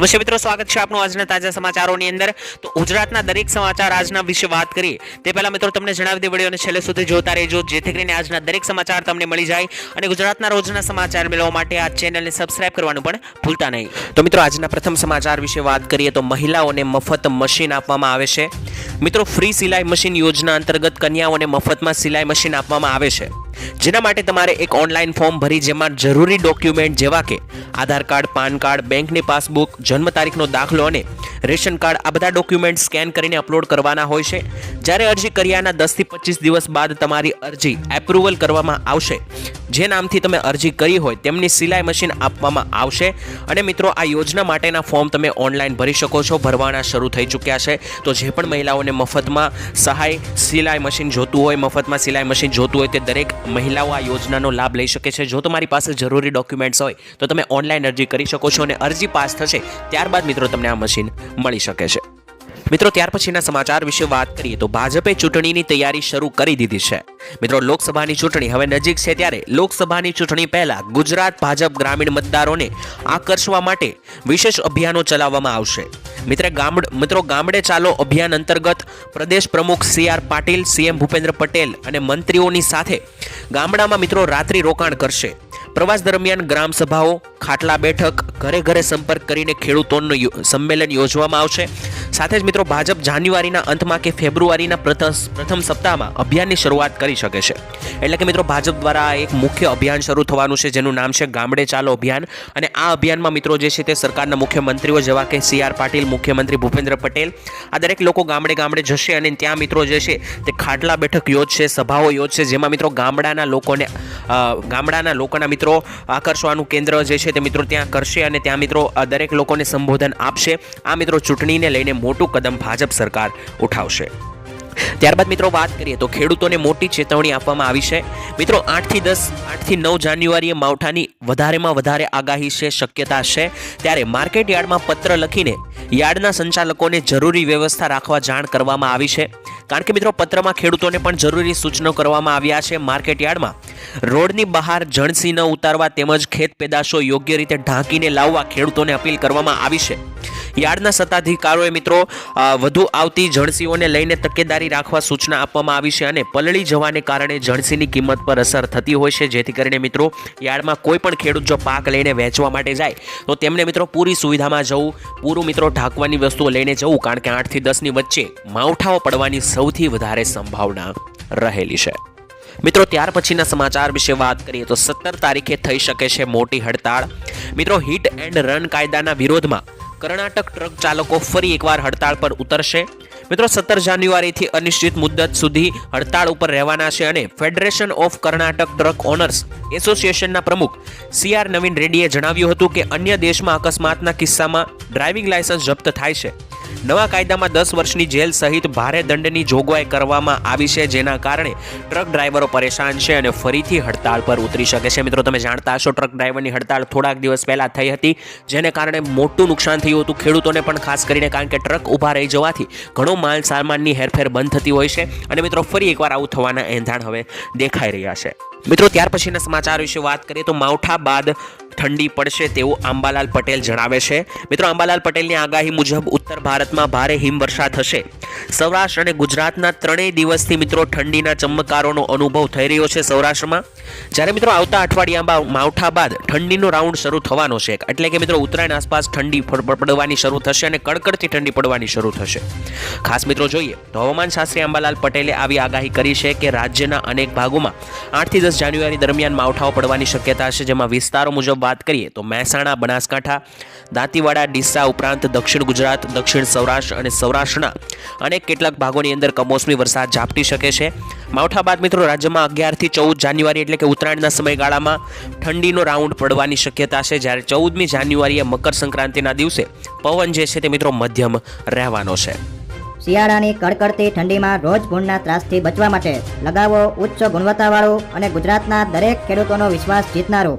નમસ્તે મિત્રો સ્વાગત છે આપનું આજના તાજા સમાચારોની અંદર. તો ગુજરાતના દરેક સમાચાર આજના વિશે વાત કરીએ. તે પહેલાં મિત્રો તમને જણાવી દે વિડીયોને છેલ્લે સુધી જોતા રહેજો, જેથી કરીને આજના દરેક સમાચાર તમને મળી જાય અને ગુજરાતના રોજના સમાચાર મેળવવા માટે આ ચેનલને સબસ્ક્રાઇબ કરવાનું પણ ભૂલતા નહીં. તો મિત્રો આજના પ્રથમ સમાચાર વિશે વાત કરીએ તો મહિલાઓને મફત મશીન આપવામાં આવે છે. મિત્રો ફ્રી સિલાઈ મશીન યોજના અંતર્ગત કન્યાઓને મફતમાં સિલાઈ મશીન આપવામાં આવે છે. જેના માટે તમારે એક ઓનલાઈન ફોર્મ ભરી જેમાં જરૂરી ડોક્યુમેન્ટ જેવા કે આધાર કાર્ડ, પાન કાર્ડ, બેંકની પાસબુક, જન્મ તારીખનો દાખલો અને રેશન કાર્ડ આ બધા ડોક્યુમેન્ટ સ્કેન કરીને અપલોડ કરવાના હોય છે. જ્યારે અરજી કર્યાના દસથી પચીસ દિવસ બાદ તમારી અરજી એપ્રુવલ કરવામાં આવશે. જે નામથી તમે અરજી કરી હોય તેમની સિલાઈ મશીન આપવામાં આવશે. અને મિત્રો, આ યોજના માટેના ફોર્મ તમે ઓનલાઈન ભરી શકો છો. ભરવાના શરૂ થઈ ચૂક્યા છે. તો જે પણ મહિલાઓને મફતમાં સહાય સિલાઈ મશીન જોતું હોય, મફતમાં સિલાઈ મશીન જોતું હોય તે દરેક મહિલાઓ આ યોજનાનો લાભ લઈ શકે છે. જો તમારી પાસે જરૂરી ડોક્યુમેન્ટ્સ હોય, તો તમે ઓનલાઈન અરજી કરી શકો છો અને અરજી પાસ થશે, ત્યારબાદ મિત્રો તમને આ મશીન મળી શકે છે. મિત્રો, ત્યાર પછીના સમાચાર વિશે વાત કરીએ તો ભાજપે ચૂંટણીની તૈયારી શરૂ કરી દીધી છે. મિત્રો, લોકસભાની ચૂંટણી હવે નજીક છે ત્યારે લોકસભાની ચૂંટણી પહેલા ગુજરાત ભાજપ ગ્રામીણ મતદારોને આકર્ષવા માટે વિશેષ અભિયાનો ચલાવવામાં આવશે. મિત્ર ગામડ મિત્રો ગામડે ચાલો અભિયાન અંતર્ગત પ્રદેશ પ્રમુખ C R Patil CM Bhupendra Patel અને મંત્રીઓની સાથે ગામડામાં મિત્રો રાત્રિ રોકાણ કરશે. પ્રવાસ દરમિયાન ગ્રામ સભાઓ, ખાટલા બેઠક, ઘરે ઘરે સંપર્ક કરીને ખેડૂતોનું સંમેલન યોજવામાં આવશે. સાથે જ મિત્રો ભાજપ જાન્યુઆરીના અંતમાં કે ફેબ્રુઆરીના પ્રથમ સપ્તાહમાં અભિયાનની શરૂઆત કરી શકે છે. એટલે કે મિત્રો ભાજપ દ્વારા એક મુખ્ય અભિયાન શરૂ થવાનું છે, જેનું નામ છે ગામડે ચાલો અભિયાન. અને આ અભિયાનમાં મિત્રો જે છે તે સરકારના મુખ્યમંત્રીઓ જેવા કે સી આર પાટીલ, મુખ્યમંત્રી ભૂપેન્દ્ર પટેલ, આ દરેક લોકો ગામડે ગામડે જશે અને ત્યાં મિત્રો જે છે તે ખાટલા બેઠક યોજશે, સભાઓ યોજશે, જેમાં મિત્રો ગામડાના લોકોને ગામડાના લોકોના મિત્રો આકર્ષવાનું કેન્દ્ર જે છે તે મિત્રો ત્યાં કરશે અને ત્યાં મિત્રો દરેક લોકોને સંબોધન આપશે. આ મિત્રો ચૂંટણીને લઈને મોટું કદમ ભાજપ સરકાર ઉઠાવશે. ત્યારબાદ મિત્રો વાત કરીએ તો ખેડૂતોને મોટી ચેતવણી આપવામાં આવી છે. મિત્રો, આઠથી દસ, આઠથી નવ જાન્યુઆરીએ માવઠાની વધારેમાં વધારે આગાહી છે, શક્યતા છે. ત્યારે માર્કેટ યાર્ડમાં પત્ર લખીને યાર્ડના સંચાલકોને જરૂરી વ્યવસ્થા રાખવા જાણ કરવામાં આવી છે. કારણ કે મિત્રો, પત્રમાં ખેડૂતોને પણ જરૂરી સૂચનો કરવામાં આવ્યા છે. માર્કેટ યાર્ડમાં રોડની બહાર જણસી ન ઉતારવા તેમજ ખેત પેદાશો યોગ્ય રીતે ઢાંકીને લાવવા ખેડૂતોને અપીલ કરવામાં આવી છે. યાર્ડના સત્તાધિકારોએ મિત્રો વધુ આવતી જણસીઓને લઈને તકેદારી રાખવા સૂચના આપવામાં આવી છે અને પલળી જવાને કારણે જણસીની કિંમત પર અસર થતી હોય છે. જેથી કરીને મિત્રો, યાર્ડમાં કોઈ પણ ખેડૂત જો પાક લઈને વેચવા માટે જાય, તો તેમને મિત્રો પૂરી સુવિધામાં જવું, પૂરું મિત્રો ઢાંકવાની વસ્તુઓ લઈને જવું, કારણ કે આઠથી દસની વચ્ચે માવઠાઓ પડવાની સૌથી વધારે સંભાવના રહેલી છે. મિત્રો, ત્યાર પછીના સમાચાર વિશે વાત કરીએ તો સત્તર તારીખે થઈ શકે છે મોટી હડતાળ. મિત્રો, હિટ એન્ડ રન કાયદાના વિરોધમાં કર્ણાટક ટ્રક ચાલકો ફરી એકવાર હડતાળ પર ઉતરશે. મિત્રો, સત્તર જાન્યુઆરીથી અનિશ્ચિત મુદ્દત સુધી હડતાળ ઉપર રહેવાના છે અને federation of Karnataka truck owners એસોસિએશનના પ્રમુખ સી આર નવીન રેડ્ડીએ જણાવ્યું હતું કે અન્ય દેશમાં અકસ્માતના કિસ્સામાં ડ્રાઇવિંગ લાયસન્સ જપ્ત થાય છે. નવા કાયદામાં દસ વર્ષની જેલ સહિત ભારે દંડની જોગવાઈ કરવામાં આવી છે, જેના કારણે ટ્રક ડ્રાઈવરો પરેશાન છે અને ફરીથી હડતાળ પર ઉતરી શકે છે. મિત્રો, તમે જાણતા હશો, ટ્રક ડ્રાઈવરની હડતાળ થોડાક દિવસ પહેલાં થઈ હતી, જેને કારણે મોટું નુકસાન થયું હતું ખેડૂતોને પણ, ખાસ કરીને કારણ કે ટ્રક ઊભા રહી જવાથી ઘણો માલ સામાનની હેરફેર બંધ થતી હોય છે અને મિત્રો ફરી એકવાર આવું થવાના એંધાણ હવે દેખાઈ રહ્યા છે. મિત્રો, ત્યાર પછીના સમાચાર વિશે વાત કરીએ તો માવઠા બાદ ઠંડી પડશે તેવું આંબાલાલ પટેલ જણાવે છે. મિત્રો, આંબાલાલ પટેલની આગાહી મુજબ ઉત્તર ભારતમાં ભારે હિમવર્ષા થશે. સૌરાષ્ટ્ર અને ગુજરાતના ત્રણેય દિવસથી મિત્રો ઠંડીના ચમકારોનો અનુભવ થઈ રહ્યો છે સૌરાષ્ટ્રમાં. જ્યારે મિત્રો આવતા અઠવાડિયામાં માવઠા બાદ ઠંડીનો રાઉન્ડ શરૂ થવાનો છે. એટલે કે મિત્રો ઉત્તરાયણ આસપાસ ઠંડી પડવાની શરૂ થશે અને કડકડતી ઠંડી પડવાની શરૂ થશે. ખાસ મિત્રો જોઈએ, તો હવામાન શાસ્ત્રી અંબાલાલ પટેલે આવી આગાહી કરી છે કે રાજ્યના અનેક ભાગોમાં આઠથી દસ જાન્યુઆરી દરમિયાન માવઠાઓ પડવાની શક્યતા છે, જેમાં વિસ્તારો મુજબ વાત કરીએ તો મહેસાણા, બનાસકાંઠા, દાંતીવાડા, ડીસા ઉપરાંત દક્ષિણ ગુજરાત, દક્ષિણ સૌરાષ્ટ્ર અને સૌરાષ્ટ્રના અનેક કેટલાક ભાગોની અંદર કમોસમી વરસાદ ઝાપટી શકે છે. માવઠા બાદ મિત્રો રાજ્યમાં અગિયારથી ચૌદ જાન્યુઆરી એટલે કે ઉત્તરાયણના સમયગાળામાં ઠંડીનો રાઉન્ડ પડવાની શક્યતા છે. જ્યારે ચૌદમી જાન્યુઆરીએ મકર સંક્રાંતિના દિવસે પવન જે છે તે મિત્રો મધ્યમ રહેવાનો છે. શિયાળાની કડકડતી ઠંડીમાં રોજ ભૂણના ત્રાસથી બચવા માટે લગાવો ઉચ્ચ ગુણવત્તાવાળું અને ગુજરાતના દરેક ખેડૂતોનો વિશ્વાસ જીતનારું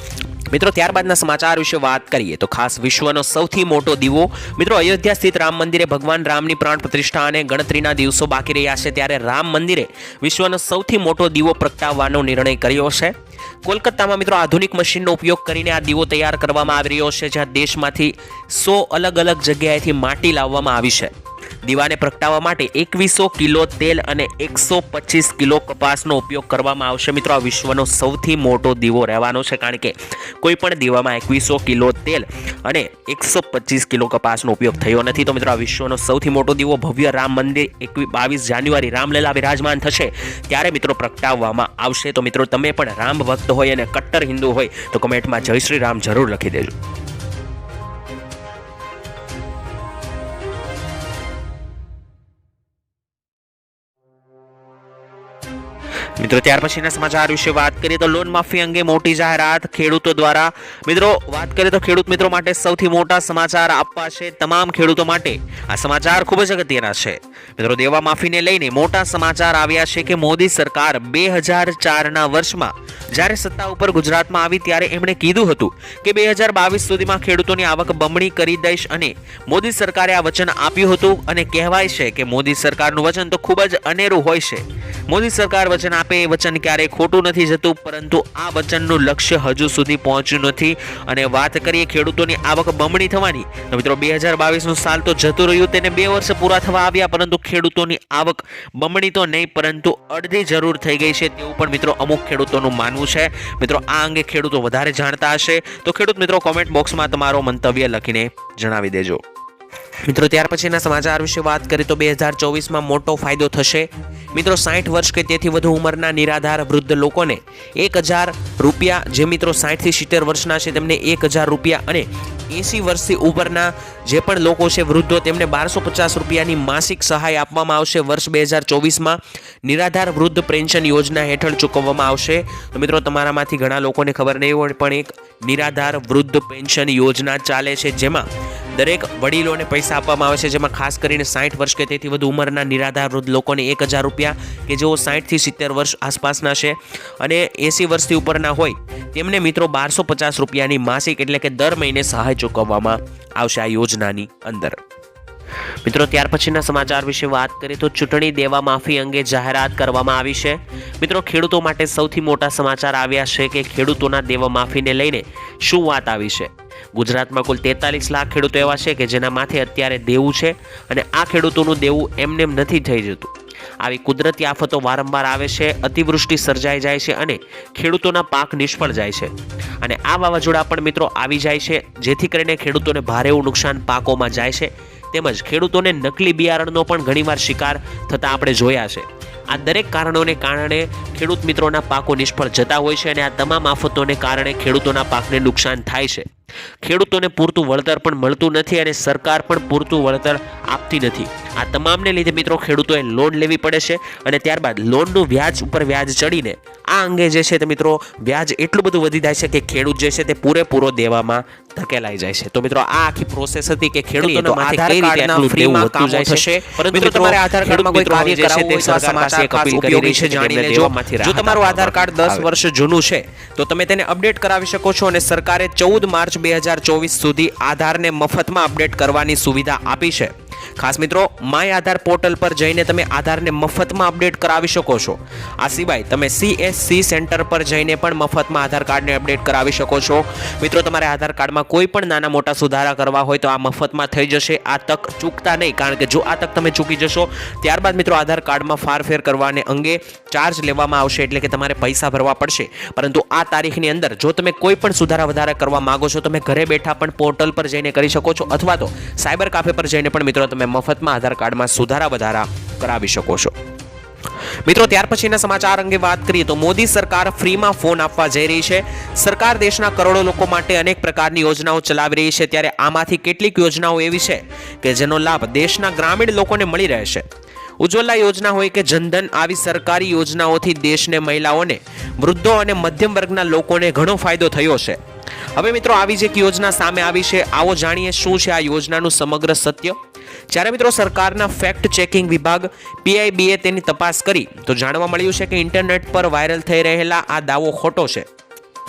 મિત્રો, ત્યારબાદના સમાચાર વિશે વાત કરીએ તો ખાસ વિશ્વનો સૌથી મોટો દીવો. મિત્રો, અયોધ્યા સ્થિત રામ મંદિરે ભગવાન રામની પ્રાણ પ્રતિષ્ઠા અને ગણતરીના દિવસો બાકી રહ્યા છે ત્યારે રામ મંદિરે વિશ્વનો સૌથી મોટો દીવો પ્રગટાવવાનો નિર્ણય કર્યો છે. કોલકાતામાં મિત્રો, આધુનિક મશીનનો ઉપયોગ કરીને આ દીવો તૈયાર કરવામાં આવી રહ્યો છે, જ્યાં દેશમાંથી સો અલગ અલગ જગ્યાએથી માટી લાવવામાં આવી છે. દીવાને પ્રગટાવવા માટે એકવીસો કિલો તેલ અને એકસો પચીસ કિલો કપાસનો ઉપયોગ કરવામાં આવશે. મિત્રો, આ વિશ્વનો સૌથી મોટો દીવો રહેવાનો છે, કારણ કે કોઈ પણ દીવામાં એકવીસો કિલો તેલ અને એકસો પચીસ કિલો કપાસનો ઉપયોગ થયો નથી. તો મિત્રો, આ વિશ્વનો સૌથી મોટો દીવો ભવ્ય રામ મંદિર એકવી બાવીસ જાન્યુઆરી રામલલા વિરાજમાન થશે ત્યારે મિત્રો પ્રગટાવવામાં આવશે. તો મિત્રો, તમે પણ રામ ભક્ત હોય અને કટ્ટર હિન્દુ હોય તો કમેન્ટમાં જય શ્રી રામ જરૂર લખી દેજો. મિત્રો, ત્યાર પછીના સમાચાર વિશે વાત કરીએ તો લોન માફી અંગે મોટી જાહેરાત ખેડૂતો દ્વારા. મિત્રો, વાત કરીએ તો ખેડૂત મિત્રો માટે સૌથી મોટા સમાચાર આપવા છે તમામ ખેડૂતો માટે. આ સમાચાર ખૂબ જ અગત્યના છે. મિત્રો, દેવા માફીને લઈને મોટા સમાચાર આવ્યા છે કે મોદી સરકાર બે હજાર ચારના વર્ષમાં જ્યારે સત્તા ઉપર ગુજરાતમાં આવી ત્યારે એમણે કીધું હતું કે બે હજાર બાવીસ સુધીમાં ખેડૂતોની આવક બમણી કરી દઈશ અને મોદી સરકારે આ વચન આપ્યું હતું અને કહેવાય છે કે મોદી સરકારનું વચન તો ખૂબ જ અનેરું હોય છે. મોદી સરકાર વચન આપે એ વચન ક્યારેય ખોટું નથી જતું, પરંતુ આ વચનનું લક્ષ્ય હજુ સુધી પહોંચ્યું નથી. અને વાત કરીએ ખેડૂતોની આવક બમણી થવાની, તો મિત્રો બે હજાર બાવીસનું સાલ તો જતું રહ્યું, તેને બે વર્ષ પૂરા થવા આવ્યા, પરંતુ ખેડૂતોની આવક બમણી તો નહીં, પરંતુ અડધી જરૂર થઈ ગઈ છે, તેવું પણ મિત્રો અમુક ખેડૂતોનું માનવું છે. મિત્રો, આ અંગે ખેડૂતો વધારે જાણતા હશે, તો ખેડૂત મિત્રો કોમેન્ટ બોક્સમાં તમારો મંતવ્ય લખીને જણાવી દેજો. મિત્રો, ત્યાર પછીના સમાચાર વિશે વાત કરીએ તો બે હજાર ચોવીસમાં મોટો ફાયદો થશે. મિત્રો, સાઠ વર્ષ કે તેથી વધુ ઉંમરના નિરાધાર વૃદ્ધ લોકોને એક હજાર રૂપિયા, જે મિત્રો સાઠથી સિત્તેર વર્ષના છે, તેમને એક હજાર રૂપિયા અને એંસી વર્ષથી ઉપરના જે પણ લોકો છે, વૃદ્ધો, તેમને બારસો પચાસ રૂપિયાની માસિક સહાય આપવામાં આવશે. વર્ષ બે હજાર ચોવીસમાં નિરાધાર વૃદ્ધ પેન્શન યોજના હેઠળ ચૂકવવામાં આવશે. તો મિત્રો, તમારામાંથી ઘણા લોકોને ખબર નહીં હોય, પણ એક નિરાધાર વૃદ્ધ પેન્શન યોજના ચાલે છે, જેમાં દરેક વડીલોને પૈસા આપવામાં આવે છે, જેમાં ખાસ કરીને સાઠ વર્ષ કે તેથી વધુ ઉંમરના નિરાધાર વૃદ્ધ લોકોને એક હજાર રૂપિયા કે જેઓ સાઠથી સિત્તેર વર્ષ આસપાસના છે અને એંસી વર્ષથી ઉપરના હોય, તેમને મિત્રો બારસો પચાસ રૂપિયાની માસિક એટલે કે દર મહિને સહાય ચૂકવવામાં આવશે આ યોજનાની અંદર. મિત્રો, ત્યાર પછીના સમાચાર વિશે વાત કરીએ તો ચૂંટણી દેવા માફી અંગે જાહેરાત કરવામાં આવી છે. મિત્રો, ખેડૂતો માટે સૌથી મોટા સમાચાર આવ્યા છે કે ખેડૂતોના દેવા માફીને લઈને શું વાત આવી છે? ગુજરાતમાં કુલ તેતાલીસ લાખ ખેડૂતો એવા છે કે જેના માથે અત્યારે દેવું છે અને આ ખેડૂતોનું દેવું એમનેમ નથી થઈ જતું. આવી કુદરતી આફતો વારંવાર આવે છે, અતિવૃષ્ટિ સર્જાઈ જાય છે અને ખેડૂતોના પાક નિષ્ફળ જાય છે. અને આ વાવાઝોડા પણ મિત્રો આવી જાય છે, જેથી કરીને ખેડૂતોને ભારે એવું નુકસાન પાકોમાં જાય છે. તેમજ ખેડૂતોને નકલી બિયારણનો પણ ઘણીવાર શિકાર થતાં આપણે જોયા છે. આ દરેક કારણોને કારણે ખેડૂત મિત્રોના પાકો નિષ્ફળ જતા હોય છે અને આ તમામ આફતોને કારણે ખેડૂતોના પાકને નુકસાન થાય છે. ખેડૂતોને પૂરતું વળતર પણ મળતું નથી અને સરકાર પણ પૂરતું વળતર આપતી નથી. આ તમામને લીધે મિત્રો ખેડૂતોએ લોન લેવી પડે છે અને ત્યારબાદ લોનનું વ્યાજ ઉપર વ્યાજ ચડીને આ અંગે જે છે તે મિત્રો વ્યાજ એટલું બધું વધી જાય છે કે ખેડૂત જે છે તે પૂરેપૂરો દેવામાં ધકેલાઈ જાય છે. તો મિત્રો આ આખી પ્રોસેસ હતી કે ખેડૂતોના માથે કઈ રીતે આટલું દેવું વધતું જાય છે? પરંતુ મિત્રો તમારે આધાર કાર્ડમાં કોઈ કાર્ય કરાવવું હોય તો આ સમાચાર ખાસ ઉપયોગી છે જાણી લેજો જો તમારું આધાર કાર્ડ દસ વર્ષ જૂનું છે તો તમે તેને અપડેટ કરાવી શકો છો અને સરકારે ચૌદ માર્ચ બે હજાર ચોવીસ સુધી આધારને મફતમાં અપડેટ કરવાની સુવિધા આપી છે. ખાસ મિત્રો, માય આધાર પોર્ટલ પર જઈને તમે આધારને મફતમાં અપડેટ કરાવી શકો છો. આ સિવાય તમે સીએસસી સેન્ટર પર જઈને પણ મફતમાં આધાર કાર્ડને અપડેટ કરાવી શકો છો. મિત્રો, તમારે આધાર કાર્ડમાં કોઈ પણ નાના મોટા સુધારા કરવા હોય તો આ મફતમાં થઈ જશે. આ તક ચૂકતા નહીં, કારણ કે જો આ તક તમે ચૂકી જશો, ત્યારબાદ મિત્રો, આધાર કાર્ડમાં ફારફેર કરવાને અંગે ચાર્જ લેવામાં આવશે એટલે કે તમારે પૈસા ભરવા પડશે. પરંતુ આ તારીખની અંદર, જો તમે કોઈ પણ સુધારા વધારા કરવા માગો છો તમે ઘરે બેઠા પણ પોર્ટલ પર જઈને કરી શકો છો અથવા તો સાયબર કાફે પર જઈને પણ મિત્રો તમે મફતમાં આધાર કાર્ડમાં સુધારા વધારા કરાવી શકો છો. મિત્રો, ત્યાર પછીના સમાચાર અંગે વાત કરીએ તો મોદી સરકાર ફ્રીમાં ફોન આપવા જઈ રહી છે. સરકાર દેશના કરોડો લોકો માટે અનેક પ્રકારની યોજનાઓ ચલાવી રહી છે. ત્યારે આમાંથી કેટલીક યોજનાઓ એવી છે કે જેનો લાભ દેશના ગ્રામીણ લોકોને મળી રહેશે ઉજ્જવલા યોજના હોય કે જનધન આવી સરકારી યોજનાઓથી દેશને મહિલાઓને, વૃદ્ધો અને મધ્યમ વર્ગના લોકોને ઘણો ફાયદો થયો છે. હવે મિત્રો આવી જ એક યોજના સામે આવી છે. આવો જાણીએ શું છે આ યોજનાનું સમગ્ર સત્ય? જ્યારે મિત્રો સરકારના ફેક્ટ ચેકિંગ વિભાગ પીઆઈબીએ તેની તપાસ કરી, તો જાણવા મળ્યું છે કે ઇન્ટરનેટ પર વાયરલ થઈ રહેલા આ દાવો ખોટો છે.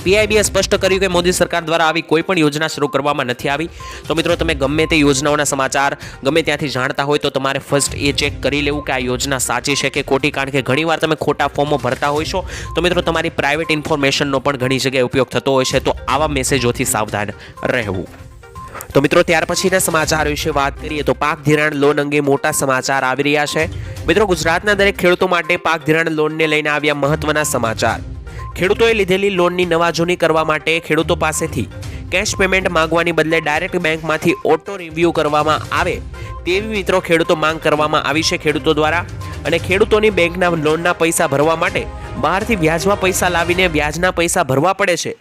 પીઆઈબીએ સ્પષ્ટ કર્યું કે મોદી સરકાર દ્વારા આવી કોઈ પણ યોજના શરૂ કરવામાં નથી આવી. તો મિત્રો તમે ગમે તે યોજનાઓના સમાચાર ગમે ત્યાંથી જાણતા હોય તો તમારે ફર્સ્ટ એ ચેક કરી લેવું કે આ યોજના સાચી છે કે ખોટી. કારણ કે ઘણીવાર તમે ખોટા ફોર્મો ભરતા હોય છો. તો મિત્રો તમારી પ્રાઇવેટ ઇન્ફોર્મેશનનો પણ ઘણી જગ્યાએ ઉપયોગ થતો હોય છે. તો આવા મેસેજોથી સાવધાન રહેવું. તો મિત્રો ત્યાર પછીના સમાચાર વિશે વાત કરીએ તો પાક ધિરાણ લોન અંગે મોટા સમાચાર આવી રહ્યા છે. મિત્રો ગુજરાતના દરેક ખેડૂતો માટે પાક ધિરાણ લોનને લઈને આવ્યા મહત્વના સમાચાર. ખેડૂતોએ લીધેલી લોનની નવાજૂની કરવા માટે ખેડૂતો પાસેથી કેશ પેમેન્ટ માંગવાની બદલે ડાયરેક્ટ બેંકમાંથી ઓટો રિવ્યૂ કરવામાં આવે તેવી મિત્રો ખેડૂતો માંગ કરવામાં આવી છે ખેડૂતો દ્વારા. અને ખેડૂતોની બેંકના લોનના પૈસા ભરવા માટે બહારથી વ્યાજમાં પૈસા લાવીને વ્યાજના પૈસા ભરવા પડે છે.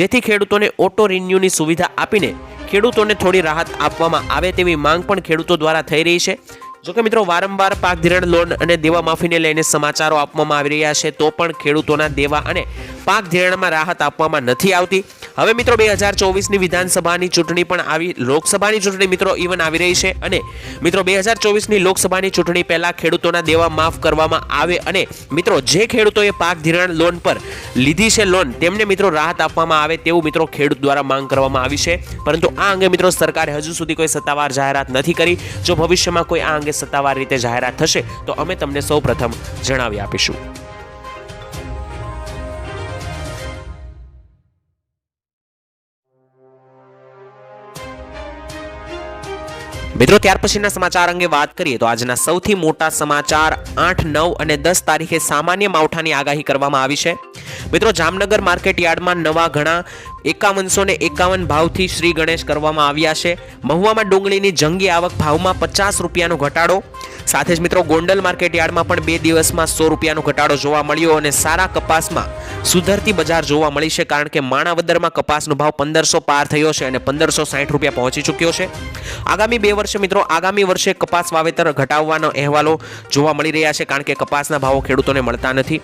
જેથી ખેડૂતોને ઓટો રિન્યુની સુવિધા આપીને ખેડૂતોને થોડી રાહત આપવામાં આવે તેવી માંગ પણ ખેડૂતો દ્વારા થઈ રહી છે. જોકે મિત્રો, વારંવાર પાક ધિરાણ લોન અને દેવા માફીને લઈને સમાચારો આપવામાં આવી રહ્યા છે, તો પણ ખેડૂતોના દેવા અને પાક ધિરાણમાં રાહત આપવામાં નથી આવતી. હવે મિત્રો બે હજાર ચોવીસની વિધાનસભાની ચૂંટણી પણ આવી, લોકસભાની ચૂંટણી મિત્રો ઇવન આવી રહી છે અને મિત્રો બે હજાર ચોવીસની લોકસભાની ચૂંટણી પહેલાં ખેડૂતોના દેવા માફ કરવામાં આવે અને મિત્રો જે ખેડૂતોએ પાક ધિરાણ લોન પર લીધી છે લોન, તેમને મિત્રો રાહત આપવામાં આવે તેવું મિત્રો ખેડૂત દ્વારા માંગ કરવામાં આવી છે. પરંતુ આ અંગે મિત્રો સરકારે હજુ સુધી કોઈ સત્તાવાર જાહેરાત નથી કરી. જો ભવિષ્યમાં કોઈ આ અંગે સત્તાવાર રીતે જાહેરાત થશે, તો અમે તમને સૌ પ્રથમ જણાવી આપીશું. મિત્રો, ત્યાર પછીના સમાચાર અંગે વાત કરીએ તો આજના સૌથી મોટા સમાચાર આઠ, નવ અને દસ તારીખે સામાન્ય માવઠાની આગાહી કરવામાં આવી છે. મિત્રો, જામનગર માર્કેટ યાર્ડમાં નવા ઘણા એકાવનસો ને એકાવન ભાવથી શ્રી ગણેશ કરવામાં આવ્યા છે. મહુવામાં ડુંગળીની જંગી આવક ભાવમાં પચાસ રૂપિયાનો ઘટાડો. સાથે જ મિત્રો, ગોંડલ માર્કેટ યાર્ડમાં પણ બે દિવસમાં સો રૂપિયાનો ઘટાડો જોવા મળ્યો અને સારા કપાસમાં સુધરતી બજાર જોવા મળી છે કારણ કે માણાવદરમાં કપાસનો ભાવ પંદરસો પાર થયો છે અને પંદરસો સાઠ રૂપિયા પહોંચી ચૂક્યો છે. આગામી બે વર્ષે મિત્રો, આગામી વર્ષે કપાસ વાવેતર ઘટાડવાનો અહેવાલો જોવા મળી રહ્યા છે કારણ કે કપાસના ભાવો ખેડૂતોને મળતા નથી.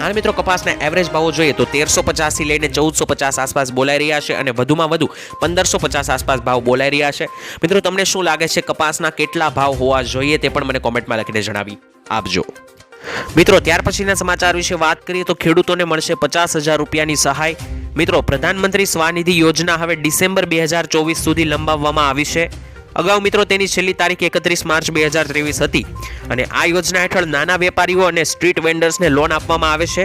હાલ મિત્રો, કપાસના એવરેજ ભાવો જોઈએ તો તેરસો પચાસથી લઈને ચૌદસો પચાસ આસપાસ બોલાઈ રહ્યા છે અને વધુમાં વધુ પંદરસો પચાસ આસપાસ ભાવ બોલાઈ રહ્યા છે. મિત્રો, તમને શું લાગે છે કપાસના કેટલા ભાવ હોવા જોઈએ તે પણ મને કોમેન્ટમાં લખીને જણાવી આપજો. મિત્રો, ત્યાર પછીના સમાચાર વિશે વાત કરીએ તો ખેડૂતોને મળશે પચાસ હજાર રૂપિયાની સહાય. મિત્રો, પ્રધાનમંત્રી સ્વાનિધિ યોજના હવે ડિસેમ્બર બે હજાર ચોવીસ સુધી લંબાવવામાં આવી છે. અગાઉ મિત્રો, તેની છેલ્લી તારીખ એકત્રીસ માર્ચ બે હજાર ત્રેવીસ હતી અને આ યોજના હેઠળ નાના વેપારીઓ અને સ્ટ્રીટ વેન્ડર્સને લોન આપવામાં આવે છે.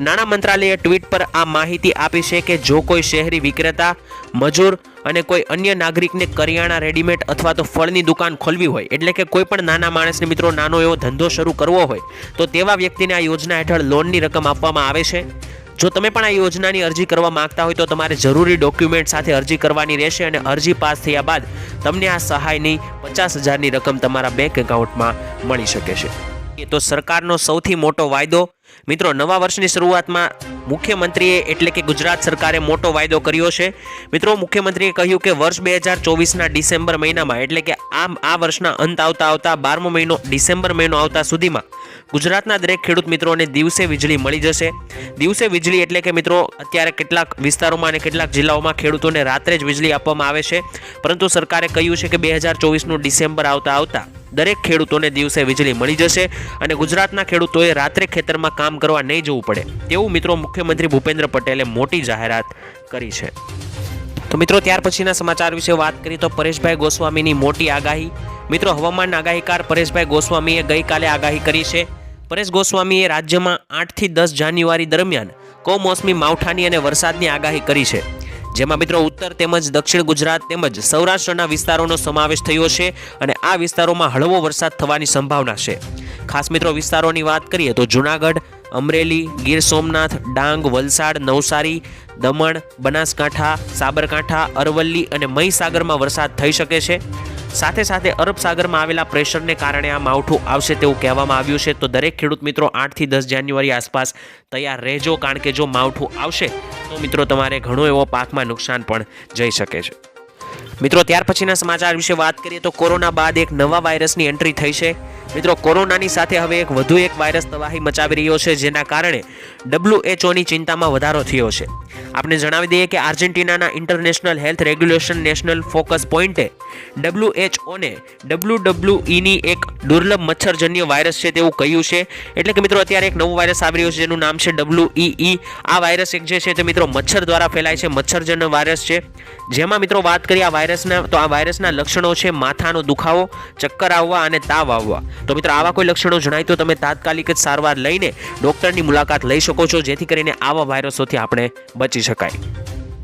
નાણાં મંત્રાલયે ટ્વીટ પર આ માહિતી આપી છે કે જો કોઈ શહેરી વિક્રેતા મજૂર અને કોઈ અન્ય નાગરિકને કરિયાણા રેડીમેડ અથવા તો ફળની દુકાન ખોલવી હોય, એટલે કે કોઈ પણ નાના માણસને મિત્રો નાનો એવો ધંધો શરૂ કરવો હોય, તો તેવા વ્યક્તિને આ યોજના હેઠળ લોનની રકમ આપવામાં આવે છે. જો તમે પણ આ યોજનાની અરજી કરવા માંગતા હોય, તો તમારે જરૂરી ડોક્યુમેન્ટ સાથે અરજી કરવાની રહેશે અને અરજી પાસ થયા બાદ તમને આ સહાયની પચાસ હજારની રકમ તમારા બેંક એકાઉન્ટમાં મળી શકે છે. તો સરકારનો સૌથી મોટો વાયદો મિત્રો, નવા વર્ષની શરૂઆતમાં મુખ્યમંત્રીએ એટલે કે ગુજરાત સરકારે મોટો વાયદો કર્યો છે. મિત્રો, મુખ્યમંત્રીએ કહ્યું કે વર્ષ બે હજાર ચોવીસના ડિસેમ્બર મહિનામાં, એટલે કે આ આ વર્ષના અંત આવતા આવતા બારમો મહિનો ડિસેમ્બર મહિનો આવતા સુધીમાં ગુજરાતના દરેક ખેડૂત મિત્રોને દિવસે વીજળી મળી જશે. દિવસે વીજળી એટલે કે મિત્રો, અત્યારે કેટલાક વિસ્તારોમાં અને કેટલાક જિલ્લાઓમાં ખેડૂતોને રાત્રે જ વીજળી આપવામાં આવે છે. પરંતુ સરકારે કહ્યું છે કે બે હજાર ચોવીસનું ડિસેમ્બર આવતા આવતા દરેક ખેડૂતોને દિવસે વીજળી મળી જશે અને ગુજરાતના ખેડૂતોએ રાત્રે ખેતરમાં કામ કરવા નહીં જવું પડે. તેવું મિત્રો મુખ્યમંત્રી ભૂપેન્દ્ર પટેલે મોટી જાહેરાત કરી છે. તો મિત્રો, ત્યાર પછીના સમાચાર વિશે વાત કરીએ તો પરેશભાઈ ગોસ્વામીની મોટી આગાહી. મિત્રો, હવામાન આગાહીકાર પરેશભાઈ ગોસ્વામીએ ગઈકાલે આગાહી કરી છે. પરેશ ગોસ્વામીએ રાજ્યમાં આઠથી દસ જાન્યુઆરી દરમિયાન કમોસમી માવઠાની અને વરસાદની આગાહી કરી છે. જેમાં મિત્રો ઉત્તર તેમજ દક્ષિણ ગુજરાત તેમજ સૌરાષ્ટ્રના વિસ્તારોનો સમાવેશ થયો છે અને આ વિસ્તારોમાં હળવો વરસાદ થવાની સંભાવના છે. ખાસ મિત્રો વિસ્તારોની વાત કરીએ તો જુનાગઢ, અમરેલી, ગીર સોમનાથ, ડાંગ, વલસાડ, નવસારી, દમણ, બનાસકાંઠા, સાબરકાંઠા, અરવલ્લી અને મહીસાગરમાં વરસાદ થઈ શકે છે. સાથે સાથે અરબ સાગરમાં આવેલા પ્રેશરને કારણે આ માવઠું આવશે તેવું કહેવામાં આવ્યું છે. તો દરેક ખેડૂત મિત્રો આઠથી દસ જાન્યુઆરી આસપાસ તૈયાર રહેજો, કારણ કે જો માવઠું આવશે, તો મિત્રો તમારે ઘણો એવો પાકમાં નુકસાન પણ જઈ શકે છે. મિત્રો, ત્યાર પછીના સમાચાર વિશે વાત કરીએ તો કોરોના બાદ એક નવા વાયરસની એન્ટ્રી થઈ છે. મિત્રો, કોરોનાની સાથે હવે એક વધુ એક વાયરસ તબાહી મચાવી રહ્યો છે, જેના કારણે ડબ્લ્યુએચઓની ચિંતામાં વધારો થયો છે. આપણે જણાવી દઈએ કે આર્જેન્ટિનાના international health regulation national focus પોઈન્ટે ડબ્લ્યુએચઓને ડબલ્યુ ડબલ્યુ ઈની એક દુર્લભ મચ્છરજન્ય વાયરસ છે તેવું કહ્યું છે. એટલે કે મિત્રો, અત્યારે એક નવો વાયરસ આવી રહ્યો છે જેનું નામ છે ડબલ્યુ ઈ. આ વાયરસ એક જે છે તે મિત્રો મચ્છર દ્વારા ફેલાય છે, મચ્છરજન્ય વાયરસ છે. જેમાં મિત્રો વાત કરીએ આ વાયરસના, તો આ વાયરસના લક્ષણો છે માથાનો દુખાવો, ચક્કર આવવા અને તાવ આવવા. તો મિત્રો, આવા કોઈ લક્ષણો જણાય તો તમે તાત્કાલિક જ સારવાર લઈને ડૉક્ટરની મુલાકાત લઈ શકો છો, જેથી કરીને આવા વાયરસોથી આપણે બચી શકાય.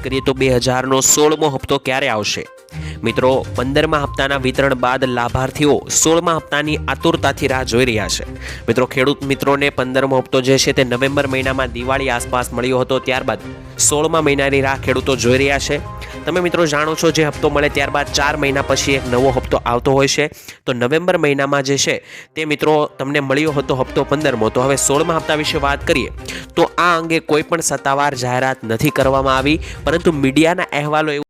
કરીએ તો બે હજારનો સોળમો હપ્તો ક્યારે આવશે? મિત્રો, પંદરમા હપ્તાના વિતરણ બાદ લાભાર્થીઓ સોળમા હપ્તાની આતુરતાથી રાહ જોઈ રહ્યા છે. મિત્રો, ખેડૂત મિત્રોને પંદરમો હપ્તો જે છે તે નવેમ્બર મહિનામાં દિવાળી આસપાસ મળ્યો હતો, ત્યારબાદ સોળમા મહિનાની રાહ ખેડૂતો જોઈ રહ્યા છે. તમે મિત્રો જાણો છો, જે હપ્તો મળે ત્યારબાદ ચાર મહિના પછી એક નવો હપ્તો આવતો હોય છે. તો નવેમ્બર મહિનામાં જે છે તે મિત્રો તમને મળ્યો હતો હપ્તો પંદરમો. તો હવે સોળમા હપ્તા વિશે વાત કરીએ, તો આ અંગે કોઈ પણ સત્તાવાર જાહેરાત નથી કરવામાં આવી, પરંતુ મીડિયાના અહેવાલો એવું